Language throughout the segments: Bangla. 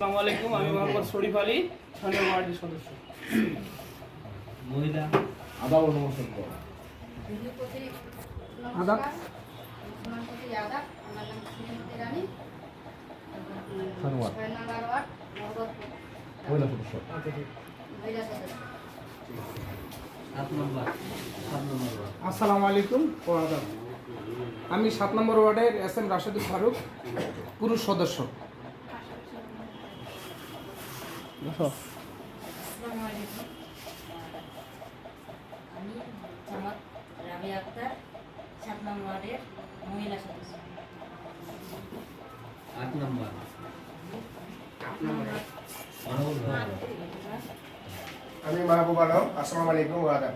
আসসালামু আলাইকুম আমি মোহাম্মদ শরীফ আলী স্থানীয় ওয়ার্ডের সদস্য। মহিলা ওয়ার্ড। আসসালামু আলাইকুম ও আদাব। আমি সাত নম্বর ওয়ার্ডের এস এম রাশেদুল ফারুক পুরুষ সদস্য। আসসালামু আলাইকুম আমি জামাত রাবি আক্তার সাত নম্বর মহিলা সদস্য আট নম্বর। আমি মাহবুব আলম আসসালামু আলাইকুম আদাব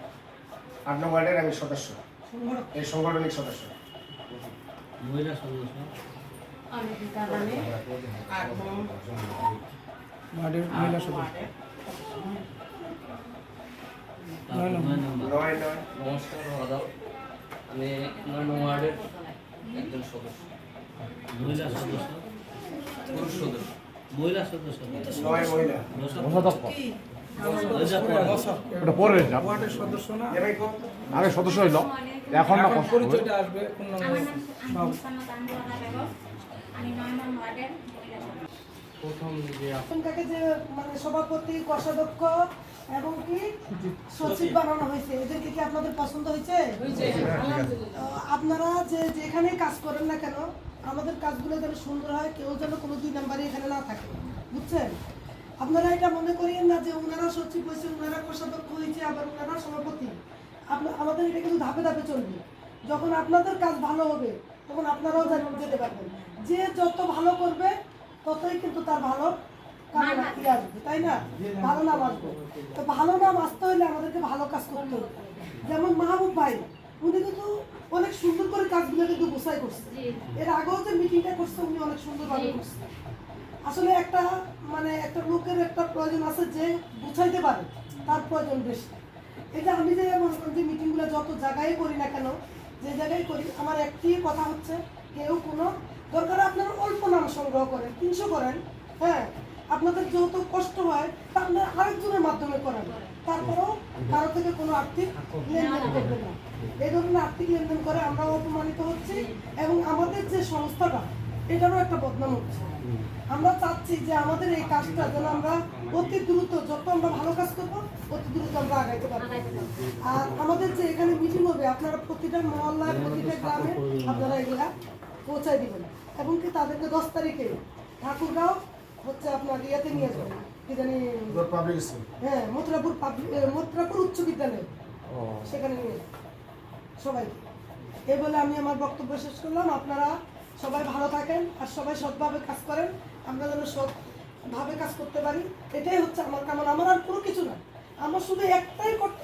আট নম্বর ওয়ার্ডের আমি সদস্য। এই সাংগঠনিক সদস্য। মহিলা সদস্য আমি ওয়ার্ডের মহিলা সদস্য। নমস্কার আমি নয় নং ওয়ার্ডের একজন সদস্য। মহিলা সদস্য? পুরুষ সদস্য। সদস্য? নয় আগে সদস্য হইল এখন না পরিচয়টা আসবে কোন নাম আমি মুসান্নাত আন্দোলনা বেগম আমি নয় নম্বর ওয়ার্ডের মহিলা সদস্য প্রথম যে এখানটাকে যে মানে সভাপতি কোষাধ্যক্ষ এবং কি? সচিব বানানো হয়েছে। এদেরকে কি আপনাদের পছন্দ হয়েছে? আপনারা যে যেখানে কাজ করেন না কেন আমাদের কাজগুলো যেন সুন্দর হয় কেউ যেন কোনো দুই নাম্বারে এখানে না থাকে। বুঝছেন? আপনারা এটা মনে করিয়েন না যে ওনারা সচিব হয়েছে ওনারা কোষাধ্যক্ষ হয়েছে আবার ওনারা সভাপতি। আমাদের এটা কিন্তু ধাপে ধাপে চলবে। যখন আপনাদের কাজ ভালো হবে তখন আপনারাও যেন- যেতে পারবেন। যে যত ভালো করবে ততই কিন্তু তার ভালো কামনা আসবে তাই না? ভালো নাম আসবে তো ভালো নাম আসতে হলে আমাদেরকে ভালো কাজ করতে হবে। যেমন মাহবুব ভাই উনি কিন্তু অনেক সুন্দর করে কাজগুলো কিন্তু গোছাই করছে। এর আগেও যে মিটিংটা করছে উনি অনেক সুন্দরভাবে করছে। আসলে একটা মানে একটা লোকের একটা প্রয়োজন আছে যে গুছাইতে পারে তার প্রয়োজন বেশি। এটা আমি যে মনে করেন যে মিটিংগুলো যত জায়গায় করি না কেন যে জায়গায় করি আমার একটি কথা হচ্ছে কেউ কোনো দরকার আপনারা অল্প নাম সংগ্রহ করেন, তিনশো করেন হ্যাঁ? আপনাদের যেহেতু কষ্ট হয়, তা আপনারা আরেকজনের মাধ্যমে করেন। তারপরেও কারও থেকে কোনো আর্থিক লেনদেন করবেন না। এই ধরনের আর্থিক লেনদেন করে আমরাও অপমানিত হচ্ছি এবং আমাদের যে সংস্থাটা, এটারও একটা বদনাম হচ্ছে। আমরা চাচ্ছি যে আমাদের এই কাজটা যেন আমরা অতি দ্রুত, যত আমরা ভালো কাজ করব, অতি দ্রুত আমরা আগাইতে পারব। আর আমাদের যে এখানে মিটিং হবে, আপনারা প্রতিটা মহল্লায় প্রতিটা গ্রামে আপনারা এগুলা পৌঁছায় দিবেন এবং কি তাদেরকে দশ তারিখে ঠাকুরগাঁও হচ্ছে আপনার ইয়েতে নিয়ে যাবেন কি জানি হ্যাঁ মথুরাপুর মথুরাপুর উচ্চ বিদ্যালয়। সেখানে নিয়ে সবাইকে এই বলে আমি আমার বক্তব্য শেষ করলাম। আপনারা সবাই ভালো থাকেন আর সবাই সৎভাবে কাজ করেন। আমরা যেন সৎভাবে কাজ করতে পারি। এটাই হচ্ছে আমার কামনা। আমার আর কোনো কিছু না। আমার শুধু একটাই করতে